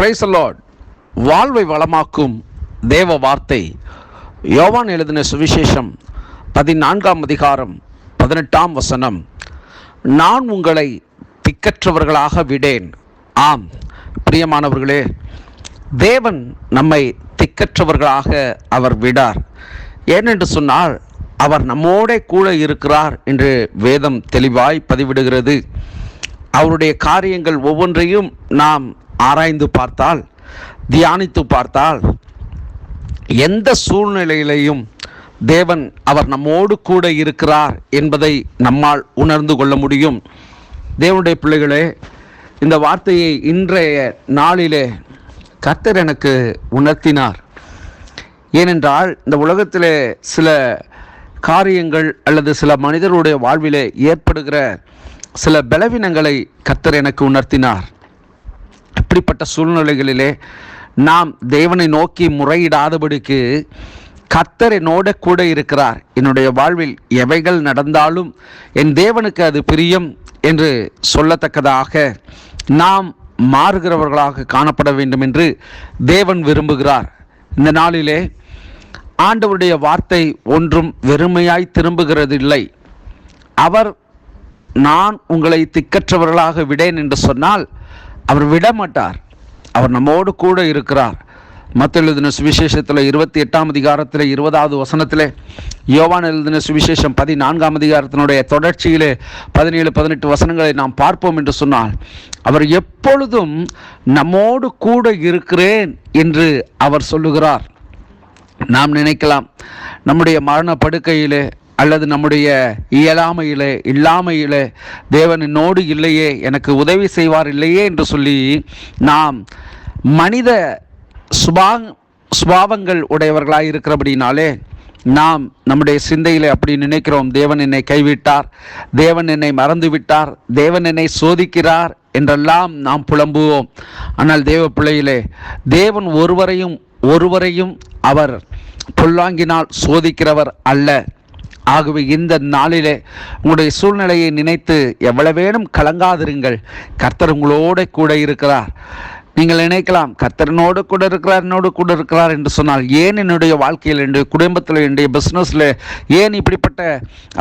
Price Lord வாழ்வை வளமாக்கும் தேவ வார்த்தை. யோவான் எழுதின சுவிசேஷம் பதினான்காம் அதிகாரம் பதினெட்டாம் வசனம். நான் உங்களை திக்கற்றவர்களாக விடேன். ஆம் பிரியமானவர்களே தேவன் நம்மை திக்கற்றவர்களாக அவர் விடார். ஏனென்று சொன்னால் அவர் நம்மோட கூட இருக்கிறார் என்று வேதம் தெளிவாய் பதிவிடுகிறது. அவருடைய காரியங்கள் ஒவ்வொன்றையும் நாம் ஆராய்ந்து பார்த்தால் தியானித்து பார்த்தால் எந்த சூழ்நிலையிலையும் தேவன் அவர் நம்மோடு கூட இருக்கிறார் என்பதை நம்மால் உணர்ந்து கொள்ள முடியும். தேவனுடைய பிள்ளைகளே இந்த வார்த்தையை இன்றைய நாளிலே கர்த்தர் எனக்கு உணர்த்தினார். ஏனென்றால் இந்த உலகத்திலே சில காரியங்கள் அல்லது சில மனிதருடைய வாழ்விலே ஏற்படுகிற சில பலவீனங்களை கர்த்தர் எனக்கு உணர்த்தினார். இப்படிப்பட்ட சூழ்நிலைகளிலே நாம் தேவனை நோக்கி முறையிடாதபடிக்கு கத்தர் என்னோட கூட இருக்கிறார். என்னுடைய வாழ்வில் எவைகள் நடந்தாலும் என் தேவனுக்கு அது பிரியம் என்று சொல்லத்தக்கதாக நாம் மாறுகிறவர்களாக காணப்பட வேண்டும் என்று தேவன் விரும்புகிறார். இந்த நாளிலே ஆண்டவருடைய வார்த்தை ஒன்றும் வெறுமையாய் திரும்புகிறதில்லை. அவர் நான் உங்களை திக்கற்றவர்களாக விடேன் என்று சொன்னால் அவர் விடமாட்டார். அவர் நம்மோடு கூட இருக்கிறார். மற்ற எழுதின சுவிசேஷத்தில் இருபத்தி எட்டாம் அதிகாரத்தில் இருபதாவது வசனத்தில் யோவான் எழுதின சுவிசேஷம் பதினான்காம் அதிகாரத்தினுடைய தொடர்ச்சியிலே பதினேழு பதினெட்டு வசனங்களை நாம் பார்ப்போம் என்று சொன்னால் அவர் எப்பொழுதும் நம்மோடு கூட இருக்கிறேன் என்று அவர் சொல்லுகிறார். நாம் நினைக்கலாம் நம்முடைய மரண படுக்கையிலே அல்லது நம்முடைய இயலாமையிலே இல்லாமையிலே தேவன் என்னோடு இல்லையே எனக்கு உதவி செய்வார் இல்லையே என்று சொல்லி நாம் மனித சுபா சுபாவங்கள் உடையவர்களாக இருக்கிறபடினாலே நாம் நம்முடைய சிந்தையிலே அப்படி நினைக்கிறோம். தேவன் என்னை கைவிட்டார். தேவன் என்னை மறந்து விட்டார் தேவன் என்னை சோதிக்கிறார் என்றெல்லாம் நாம் புலம்புவோம். ஆனால் தேவ பிள்ளையிலே தேவன் ஒருவரையும் ஒருவரையும் அவர் பொல்லாங்கினால் சோதிக்கிறவர் அல்ல. ஆகவே இந்த நாளிலே உங்களுடைய சூழ்நிலையை நினைத்து எவ்வளவேனும் கலங்காதிருங்கள். கர்த்தர் உங்களோட கூட இருக்கிறார். நீங்கள் நினைக்கலாம் கர்த்தரனோடு கூட இருக்கிறார் என்னோடு கூட இருக்கிறார் என்று சொன்னால் ஏன் என்னுடைய வாழ்க்கையில் என்னுடைய குடும்பத்தில் என்னுடைய பிஸ்னஸில் ஏன் இப்படிப்பட்ட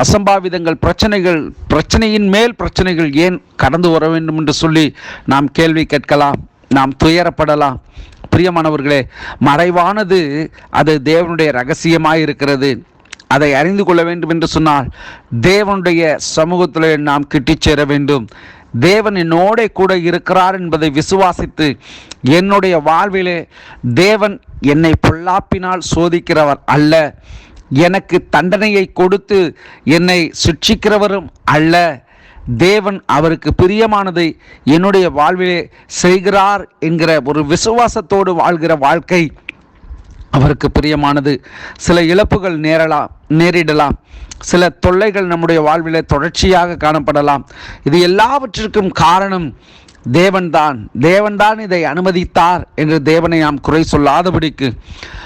அசம்பாவிதங்கள் பிரச்சனைகள் பிரச்சனையின் மேல் பிரச்சனைகள் ஏன் கடந்து வர வேண்டும் என்று சொல்லி நாம் கேள்வி கேட்கலாம் நாம் துயரப்படலாம். பிரியமானவர்களே மறைவானது அது தேவனுடைய ரகசியமாக இருக்கிறது அதை அறிந்து கொள்ள வேண்டும் என்று சொன்னால் தேவனுடைய சமூகத்தில் நாம் கிட்டிச் சேர வேண்டும். தேவன் என்னோட கூட இருக்கிறார் என்பதை விசுவாசித்து என்னுடைய வாழ்விலே தேவன் என்னை பொல்லாப்பினால் சோதிக்கிறவர் அல்ல. எனக்கு தண்டனையை கொடுத்து என்னை சுட்சிக்கிறவரும் அல்ல. தேவன் அவருக்கு பிரியமானதை என்னுடைய வாழ்விலே செய்கிறார் என்கிற ஒரு விசுவாசத்தோடு வாழ்கிற வாழ்க்கை அவருக்கு பிரியமானது. சில இழப்புகள் நேரலாம் நேரிடலாம். சில தொல்லைகள் நம்முடைய வாழ்விலே தொடர்ச்சியாக காணப்படலாம். இது எல்லாவற்றிற்கும் காரணம் தேவன்தான். தேவன்தான் இதை அனுமதித்தார் என்று தேவனை நாம் குறை சொல்லாதபடிக்கு.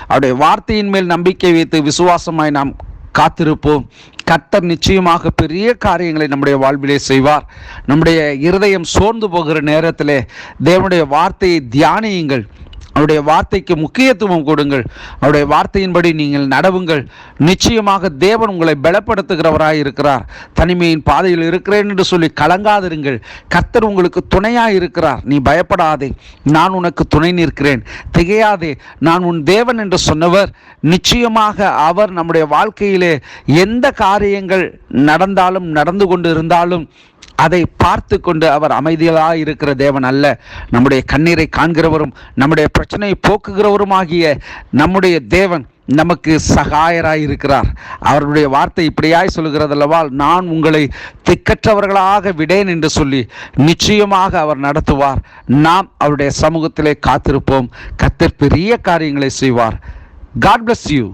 அவருடைய வார்த்தையின் மேல் நம்பிக்கை வைத்து விசுவாசமாய் நாம் காத்திருப்போம். கர்த்தர் நிச்சயமாக பெரிய காரியங்களை நம்முடைய வாழ்விலே செய்வார். நம்முடைய இருதயம் சோர்ந்து போகிற நேரத்திலே தேவனுடைய வார்த்தையை தியானியுங்கள். அவருடைய வார்த்தைக்கு முக்கியத்துவம் கொடுங்கள். அவருடைய வார்த்தையின்படி நீங்கள் நடவுங்கள். நிச்சயமாக தேவன் உங்களை பலப்படுத்துகிறவராய் இருக்கிறார். தனிமையின் பாதையில் இருக்கிறேன் என்று சொல்லி கலங்காதிருங்கள். கர்த்தர் உங்களுக்கு துணையாக இருக்கிறார். நீ பயப்படாதே. நான் உனக்கு துணை நிற்கிறேன். திகையாதே. நான் உன் தேவன் என்று சொன்னவர். நிச்சயமாக அவர் நம்முடைய வாழ்க்கையிலே எந்த காரியங்கள் நடந்தாலும் நடந்து கொண்டு இருந்தாலும் அதை பார்த்து கொண்டு அவர் அமைதியாக இருக்கிற தேவன் அல்ல. நம்முடைய கண்ணீரை காண்கிறவரும் நம்முடைய பிரச்சனையை போக்குகிறவருமாகிய நம்முடைய தேவன் நமக்கு சகாயராய் இருக்கிறார் அவருடைய வார்த்தை இப்படியாய் சொல்கிறதல்லவா நான் உங்களை திக்கற்றவர்களாக விடேன் என்று சொல்லி நிச்சயமாக அவர் நடத்துவார். நாம் அவருடைய சமூகத்திலே காத்திருப்போம். கத்தர் பெரிய காரியங்களை செய்வார். God bless you